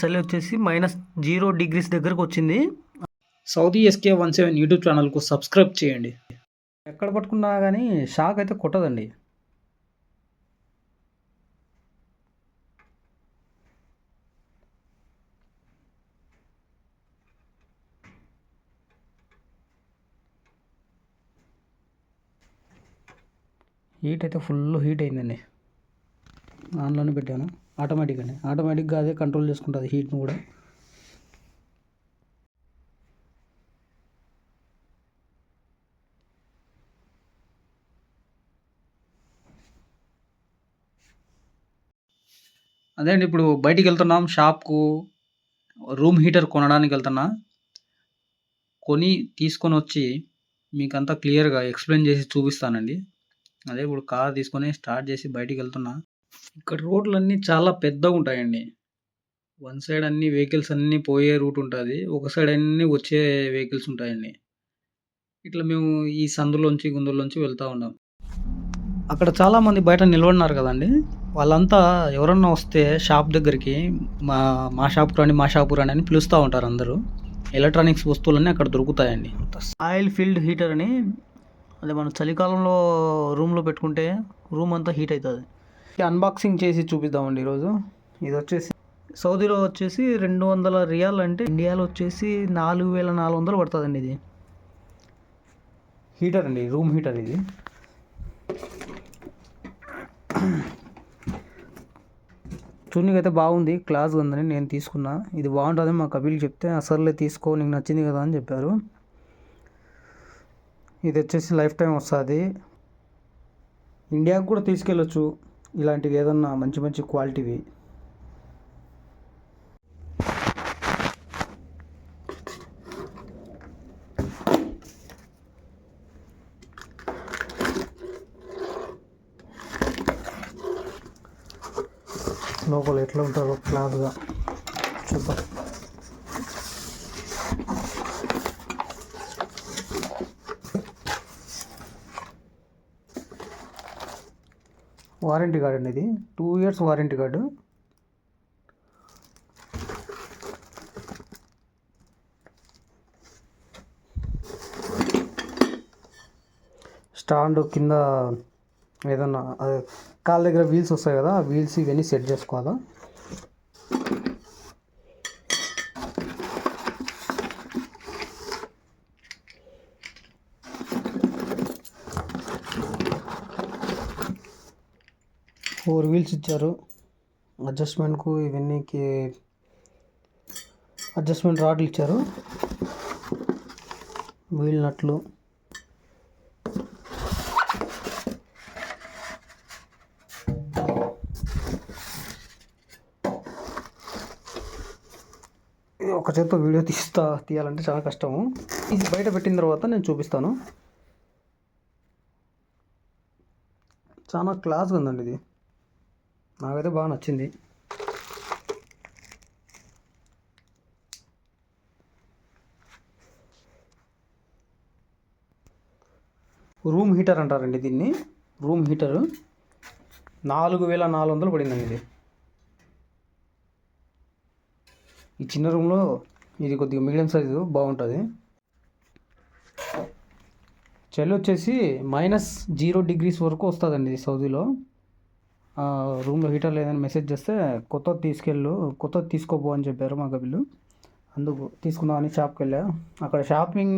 చలి వచ్చేసి minus zero degrees దగ్గరకు వచ్చింది. Saudi SK one seven YouTube ఛానల్కు సబ్స్క్రైబ్ చేయండి. ఎక్కడ పట్టుకున్నా కానీ షాక్ అయితే కొట్టదండి. హీట్ అయితే ఫుల్ హీట్ అయిందండి. ఆన్లోనే పెట్టాను. ఆటోమేటిక్ అండి. ఆటోమేటిక్గా అదే కంట్రోల్ చేసుకుంటుంది హీట్ను కూడా. అదే అండి ఇప్పుడు బయటికి వెళ్తున్నాం షాప్కు రూమ్ హీటర్ కొనడానికి వెళ్తున్నా. కొని తీసుకొని వచ్చి మీకంతా క్లియర్గా ఎక్స్ప్లెయిన్ చేసి చూపిస్తానండి. అదే ఇప్పుడు కార్ తీసుకొని స్టార్ట్ చేసి బయటికి వెళ్తున్నా. ఇక్కడ రోడ్లన్నీ చాలా పెద్దగా ఉంటాయండి. వన్ సైడ్ అన్ని వెహికల్స్ అన్నీ పోయే రూట్ ఉంటుంది. ఒక సైడ్ అన్నీ వచ్చే వెహికల్స్ ఉంటాయండి. ఇట్లా మేము ఈ సందులోంచి గుందుల్లోంచి వెళ్తూ ఉన్నాం. అక్కడ చాలామంది బయట నిలబడినారు కదండి. వాళ్ళంతా ఎవరన్నా వస్తే షాప్ దగ్గరికి మా మా షాప్ రాని మా షాపు రాని అని పిలుస్తూ ఉంటారు అందరూ. ఎలక్ట్రానిక్స్ వస్తువులన్నీ అక్కడ దొరుకుతాయండి. ఆయిల్ ఫీల్డ్ హీటర్ అని అదే మనం చలికాలంలో రూమ్లో పెట్టుకుంటే రూమ్ అంతా హీట్ అవుతుంది. అన్బాక్సింగ్ చేసి చూపిద్దామండి ఈరోజు. ఇది వచ్చేసి సౌదీలో వచ్చేసి రెండు వందల రియాల్ అంటే ఇండియాలో వచ్చేసి నాలుగు వేల నాలుగు వందలు పడుతుందండి ఇది. హీటర్ అండి రూమ్ హీటర్ ఇది. చూడనికి అయితే బాగుంది క్లాస్గా ఉందని నేను తీసుకున్నా. ఇది బాగుంటుంది మా కపిల్ చెప్తే అసలే తీసుకో నీకు నచ్చింది కదా అని చెప్పారు. ఇది వచ్చేసి లైఫ్ టైం వస్తుంది. ఇండియాకు కూడా తీసుకెళ్ళొచ్చు. ఇలాంటివి ఏదన్నా మంచి మంచి క్వాలిటీవి? లోపల ఎట్లా ఉంటారో క్లాస్గా చూద్దాం. వారంటీ కార్డు అండి ఇది. Two years warranty card. Stand కింద ఏదన్నా కాళ్ళ దగ్గర వీల్స్ వస్తాయి కదా ఆ వీల్స్ ఇవన్నీ సెట్ చేసుకోవాలా? ఫోర్ వీల్స్ ఇచ్చారు. అడ్జస్ట్మెంట్కు ఇవన్నీకి అడ్జస్ట్మెంట్ రాడ్లు ఇచ్చారు. వీల్ నట్లు. ఇది ఒక చేత్తో వీడియో తీస్తా తీయాలంటే చాలా కష్టము. ఇది బయట పెట్టిన తర్వాత నేను చూపిస్తాను. చాలా క్లాస్గా ఉందండి ఇది. నాకైతే బాగా నచ్చింది. రూమ్ హీటర్ అంటారండి దీన్ని. Room heater. నాలుగు వేల నాలుగు వందలు పడిందండి. ఇది ఈ చిన్న రూమ్లో ఇది కొద్దిగా మీడియం సైజు బాగుంటుంది. చలి వచ్చేసి మైనస్ జీరో డిగ్రీస్ వరకు వస్తుందండి ఇది సౌదీలో. రూమ్లో హీటర్ లేదని మెసేజ్ చేస్తే కొత్తది తీసుకెళ్ళు కొత్తది తీసుకోపో అని చెప్పారు మా గబిలు. అందుకు తీసుకుందామని షాప్కి వెళ్ళా. అక్కడ షాపింగ్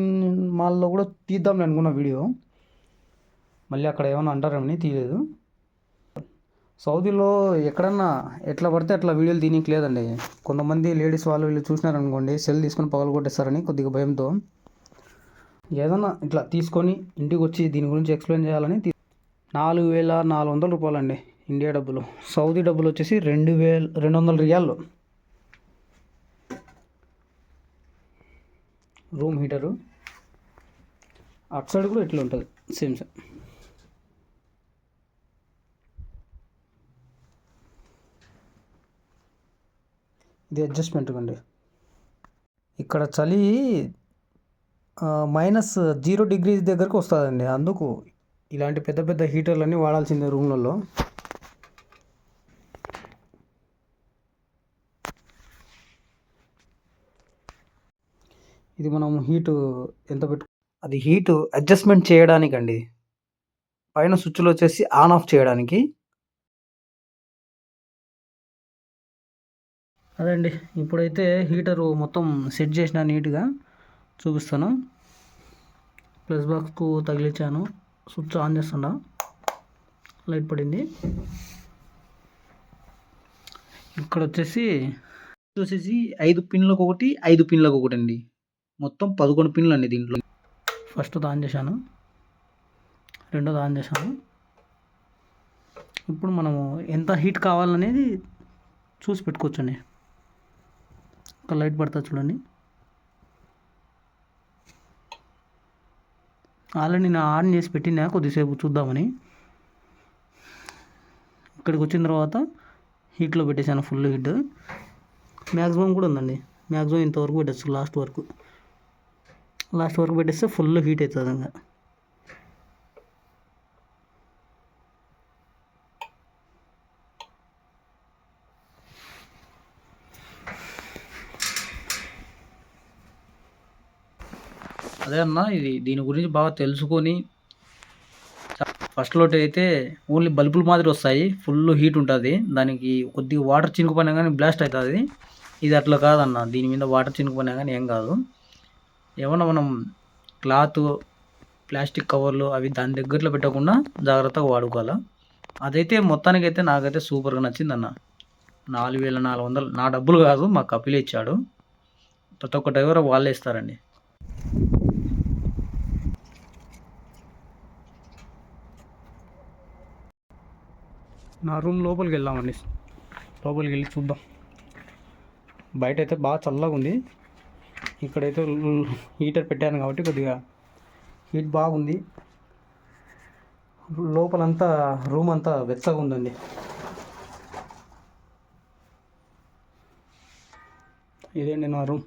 మాల్లో కూడా తీద్దాం అనుకున్న వీడియో. మళ్ళీ అక్కడ ఏమైనా అంటారని తీయలేదు. సౌదీలో ఎక్కడన్నా ఎట్లా పడితే అట్లా వీడియోలు తీయనికి లేదండి. కొంతమంది లేడీస్ వాళ్ళు వీళ్ళు చూసినారనుకోండి సెల్ తీసుకొని పగలు కొట్టేస్తారని కొద్దిగా భయంతో. ఏదన్నా ఇట్లా తీసుకొని ఇంటికి వచ్చి దీని గురించి ఎక్స్ప్లెయిన్ చేయాలని నాలుగు వేల నాలుగు వందల రూపాయలండి. ఇండియా డబ్బులు సౌదీ డబ్బులు వచ్చేసి రెండు వేల రెండు వందల రియాలు రూమ్ హీటరు. అటు సైడ్ కూడా ఇట్లా ఉంటుంది సేమ్ సేమ్ ఇది అడ్జస్ట్మెంట్ అండి ఇక్కడ చలి మైనస్ జీరో డిగ్రీస్ దగ్గరకు వస్తుందండి. అందుకు ఇలాంటి పెద్ద పెద్ద హీటర్లన్నీ వాడాల్సిందే రూమ్లలో. ఇది మనం హీటు ఎంత పెట్టు అది హీటు అడ్జస్ట్మెంట్ చేయడానికండి. పైన స్విచ్లో వచ్చేసి ఆన్ ఆఫ్ చేయడానికి. అదే అండి ఇప్పుడైతే హీటరు మొత్తం సెట్ చేసిన నీట్గా చూపిస్తాను. ప్లస్ బాక్స్కు తగిలించాను స్విచ్ ఆన్ చేస్తున్నా. లైట్ పడింది. ఇక్కడ వచ్చేసి చూసేసి వచ్చేసి ఐదు పిన్లకు ఒకటి ఐదు పిన్లకు ఒకటి అండి మొత్తం పదకొండు పిన్లు అండి దీంట్లో. ఫస్ట్ ఆన్ చేశాను. రెండోది ఆన్ చేశాను. ఇప్పుడు మనము ఎంత హీట్ కావాలనేది చూసి పెట్టుకోవచ్చండి. ఒక లైట్ పడుతుంది చూడండి. ఆల్రెడీ నేను ఆన్ చేసి పెట్టినా కొద్దిసేపు చూద్దామని. ఇక్కడికి వచ్చిన తర్వాత హీట్లో పెట్టేశాను ఫుల్ హీట్. మ్యాక్సిమం కూడా ఉందండి. మ్యాక్సిమం ఇంతవరకు పెట్టచ్చు లాస్ట్ వరకు. లాస్ట్ వరకు పెట్టేస్తే ఫుల్ హీట్ అవుతుంది ఇంకా. అదే అన్న ఇది దీని గురించి బాగా తెలుసుకొని ఫస్ట్లో అయితే ఓన్లీ బల్బులు మాదిరి వస్తాయి ఫుల్ హీట్ ఉంటుంది. దానికి కొద్దిగా వాటర్ చినుకుపోయినా కానీ బ్లాస్ట్ అవుతుంది. ఇది అట్లా కాదన్న దీని మీద వాటర్ చినుకుపోయినా కానీ ఏం కాదు. ఏమన్నా మనం క్లాత్ ప్లాస్టిక్ కవర్లు అవి దాని దగ్గరలో పెట్టకుండా జాగ్రత్తగా వాడుకోవాలి? అదైతే మొత్తానికైతే నాకైతే సూపర్గా నచ్చింది అన్న నాలుగు వేల నాలుగు వందలు. నా డబ్బులు కాదు మా కపిలే ఇచ్చాడు. ప్రతి ఒక్క డ్రైవర్ వాళ్ళే ఇస్తారండి. నా రూమ్ లోపలికి వెళ్దామండి. లోపలికి వెళ్ళి చూద్దాం. బయట అయితే బాగా చల్లగా ఉంది. ఇక్కడైతే హీటర్ పెట్టాను కాబట్టి కొద్దిగా హీట్ బాగుంది. లోపలంతా రూమ్ అంతా వెచ్చగా ఉందండి. ఇదేంటి నా రూమ్.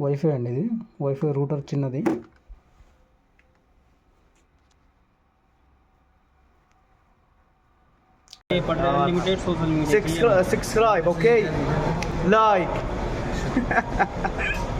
వైఫై అండి ఇది. వైఫై రూటర్ చిన్నది. Limited social media. Subscribe, okay? Like.